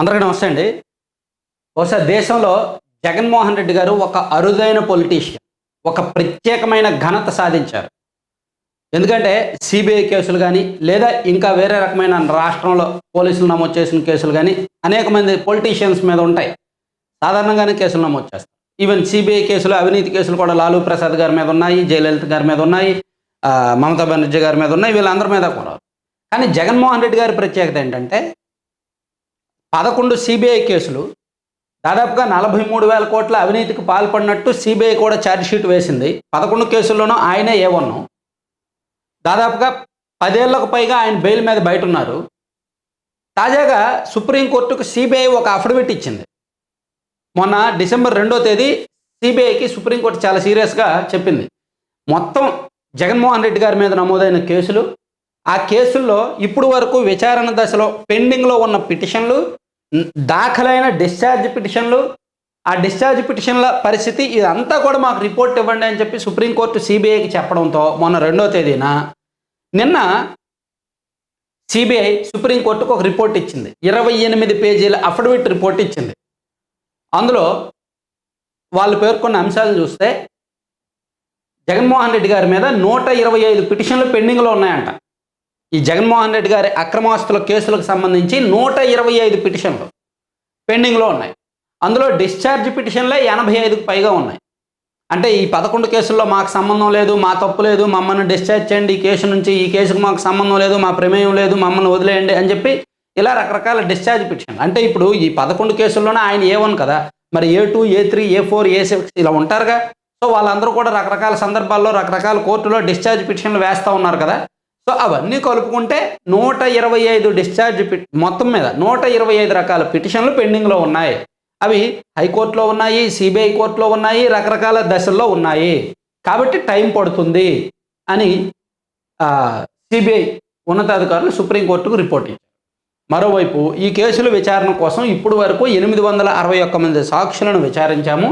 అందరికీ నమస్తే అండి. బహుశా దేశంలో జగన్మోహన్ రెడ్డి గారు ఒక అరుదైన పొలిటీషియన్ ఒక ప్రత్యేకమైన ఘనత సాధించారు. ఎందుకంటే సిబిఐ కేసులు కానీ లేదా ఇంకా వేరే రకమైన రాష్ట్రంలో పోలీసులు నమోదు చేసిన కేసులు కానీ అనేక మంది పొలిటీషియన్స్ మీద ఉంటాయి. సాధారణంగానే కేసులు నమోదు చేస్తారు. ఈవెన్ సిబిఐ కేసులు అవినీతి కేసులు కూడా లాలూ ప్రసాద్ గారి మీద ఉన్నాయి జయలలిత గారి మీద ఉన్నాయి మమతా బెనర్జీ గారి మీద ఉన్నాయి వీళ్ళందరి మీద కూడా. కానీ జగన్మోహన్ రెడ్డి గారి ప్రత్యేకత ఏంటంటే పదకొండు సిబిఐ కేసులు. దాదాపుగా నలభై మూడు వేల కోట్ల అవినీతికి పాల్పడినట్టు సిబిఐ కూడా ఛార్జ్షీట్ వేసింది. పదకొండు కేసుల్లోనూ ఆయనే ఏవన్ను దాదాపుగా పదేళ్ళకు పైగా ఆయన బెయిల్ మీద బయట ఉన్నారు తాజాగా సుప్రీంకోర్టుకు సిబిఐ ఒక అఫిడవిట్ ఇచ్చింది. మొన్న డిసెంబర్ రెండో తేదీ సిబిఐకి సుప్రీంకోర్టు చాలా సీరియస్గా చెప్పింది. మొత్తం జగన్మోహన్ రెడ్డి గారి మీద నమోదైన కేసులు ఆ కేసుల్లో ఇప్పుడు వరకు విచారణ దశలో పెండింగ్లో ఉన్న పిటిషన్లు దాఖలైన డిశ్చార్జ్ పిటిషన్లు ఆ డిశ్చార్జ్ పిటిషన్ల పరిస్థితి ఇదంతా కూడా మాకు రిపోర్ట్ ఇవ్వండి అని చెప్పి సుప్రీంకోర్టు సిబిఐకి చెప్పడంతో మొన్న రెండో తేదీన నిన్న సిబిఐ సుప్రీంకోర్టుకు ఒక రిపోర్ట్ ఇచ్చింది. ఇరవై ఎనిమిది పేజీల అఫిడవిట్ రిపోర్ట్ ఇచ్చింది. అందులో వాళ్ళు పేర్కొన్న అంశాలు చూస్తే జగన్మోహన్ రెడ్డి గారి మీద నూట ఇరవై ఐదు పిటిషన్లు పెండింగ్లో ఉన్నాయంట. ఈ జగన్మోహన్ రెడ్డి గారి అక్రమాస్తుల కేసులకు సంబంధించి నూట ఇరవై ఐదు పిటిషన్లు పెండింగ్లో ఉన్నాయి. అందులో డిశ్చార్జ్ పిటిషన్లే ఎనభై ఐదుకు పైగా ఉన్నాయి. అంటే ఈ పదకొండు కేసుల్లో మాకు సంబంధం లేదు మా తప్పు లేదు మమ్మల్ని డిశ్చార్జ్ చేయండి ఈ కేసు నుంచి ఈ కేసుకు మాకు సంబంధం లేదు మా ప్రమేయం లేదు మమ్మల్ని వదిలేయండి అని చెప్పి ఇలా రకరకాల డిశ్చార్జ్ పిటిషన్ అంటే ఇప్పుడు ఈ పదకొండు కేసుల్లోనే ఆయన ఏ వన్ కదా మరి A two A three A four A six ఇలా ఉంటారుగా. సో వాళ్ళందరూ కూడా రకరకాల సందర్భాల్లో రకరకాల కోర్టులో డిశ్చార్జ్ పిటిషన్లు వేస్తూ ఉన్నారు కదా. సో అవన్నీ కలుపుకుంటే నూట ఇరవై ఐదు డిశ్చార్జ్ మొత్తం మీద నూట ఇరవై ఐదు రకాల పిటిషన్లు పెండింగ్లో ఉన్నాయి. అవి హైకోర్టులో ఉన్నాయి సిబిఐ కోర్టులో ఉన్నాయి రకరకాల దశల్లో ఉన్నాయి. కాబట్టి టైం పడుతుంది అని సిబిఐ ఉన్నతాధికారులు సుప్రీంకోర్టుకు రిపోర్ట్ ఇచ్చారు. మరోవైపు ఈ కేసుల విచారణ కోసం ఇప్పుడు వరకు ఎనిమిది వందల అరవై ఒక్క మంది సాక్షులను విచారించాము.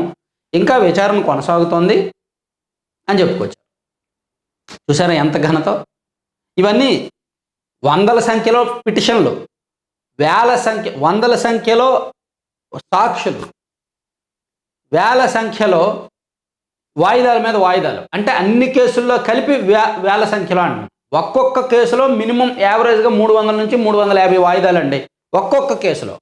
ఇంకా విచారణ కొనసాగుతోంది అని చెప్పుకోవచ్చు చూసారా ఎంత ఘనతో? ఇవన్నీ వందల సంఖ్యలో పిటిషన్లు వేల సంఖ్య వందల సంఖ్యలో సాక్షులు వేల సంఖ్యలో వాయిదాల మీద వాయిదాలు. అంటే అన్ని కేసుల్లో కలిపి వే వేల సంఖ్యలో అండి. ఒక్కొక్క కేసులో మినిమం యావరేజ్గా మూడు వందల నుంచి మూడు వందల యాభై వాయిదాలు అండి ఒక్కొక్క కేసులో.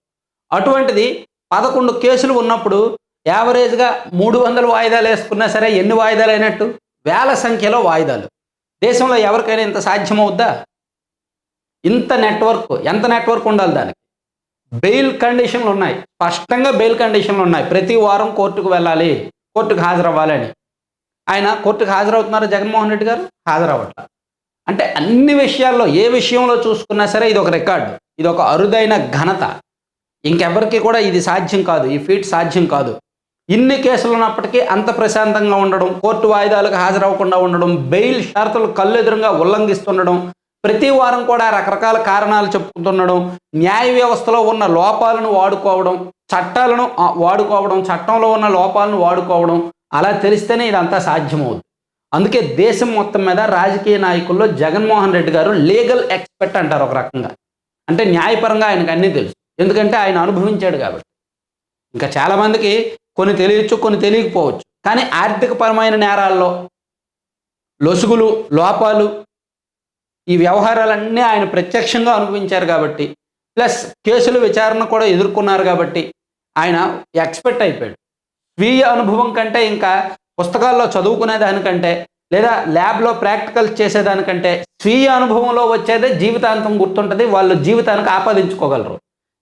అటువంటిది పదకొండు కేసులు ఉన్నప్పుడు యావరేజ్గా మూడు వందల వాయిదాలు వేసుకున్నా సరే ఎన్ని వాయిదాలు అయినట్టు? వేల సంఖ్యలో వాయిదాలు. దేశంలో ఎవరికైనా ఇంత సాధ్యమవుద్దా? ఇంత నెట్వర్క్ ఎంత నెట్వర్క్ ఉండాలి దానికి? బెయిల్ కండిషన్లు ఉన్నాయి. స్పష్టంగా బెయిల్ కండిషన్లు ఉన్నాయి. ప్రతి వారం కోర్టుకు వెళ్ళాలి కోర్టుకు హాజరవ్వాలని ఆయన కోర్టుకు హాజరవుతున్నారు జగన్మోహన్ రెడ్డి గారు? హాజరవ్వట్ల. అంటే అన్ని విషయాల్లో ఏ విషయంలో చూసుకున్నా సరే ఇది ఒక రికార్డు. ఇది ఒక అరుదైన ఘనత. ఇంకెవరికి కూడా ఇది సాధ్యం కాదు. ఈ ఫీట్ సాధ్యం కాదు. ఇన్ని కేసులు ఉన్నప్పటికీ అంత ప్రశాంతంగా ఉండడం కోర్టు వాయిదాలకు హాజరవ్వకుండా ఉండడం బెయిల్ షరతులు కళ్ళెదురుగా ఉల్లంఘిస్తుండడం ప్రతి వారం కూడా రకరకాల కారణాలు చెప్పుకుంటుండడం న్యాయ వ్యవస్థలో ఉన్న లోపాలను వాడుకోవడం చట్టాలను వాడుకోవడం చట్టంలో ఉన్న లోపాలను వాడుకోవడం అలా తెలిస్తేనే ఇదంతా సాధ్యమవుతుంది అందుకే దేశం మొత్తం మీద రాజకీయ నాయకుల్లో జగన్మోహన్ రెడ్డి గారు లీగల్ ఎక్స్పర్ట్ అంటారు ఒక రకంగా. అంటే న్యాయపరంగా ఆయనకు అన్నీ తెలుసు. ఎందుకంటే ఆయన అనుభవించాడు కాబట్టి. ఇంకా చాలామందికి కొన్ని తెలియచ్చు కొన్ని తెలియకపోవచ్చు. కానీ ఆర్థికపరమైన నేరాల్లో లొసుగులు లోపాలు ఈ వ్యవహారాలన్నీ ఆయన ప్రత్యక్షంగా అనుభవించారు కాబట్టి ప్లస్ కేసుల విచారణ కూడా ఎదుర్కొన్నారు కాబట్టి ఆయన ఎక్స్పెక్ట్ అయిపోయాడు. స్వీయ అనుభవం కంటే ఇంకా పుస్తకాల్లో చదువుకునే దానికంటే లేదా ల్యాబ్లో ప్రాక్టికల్స్ చేసేదానికంటే స్వీయ అనుభవంలో వచ్చేదే జీవితాంతం గుర్తుంటుంది వాళ్ళు జీవితానికి ఆపాదించుకోగలరు.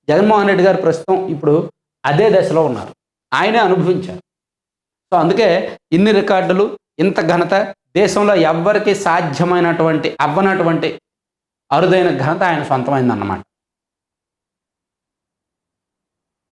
జగన్మోహన్ రెడ్డి గారు ప్రస్తుతం ఇప్పుడు అదే దశలో ఉన్నారు. ఆయనే అనుభవించారు. సో అందుకే ఇన్ని రికార్డులు ఇంత ఘనత దేశంలో ఎవ్వరికి సాధ్యమైనటువంటి అవ్వనటువంటి అరుదైన ఘనత ఆయన సొంతమైందన్నమాట.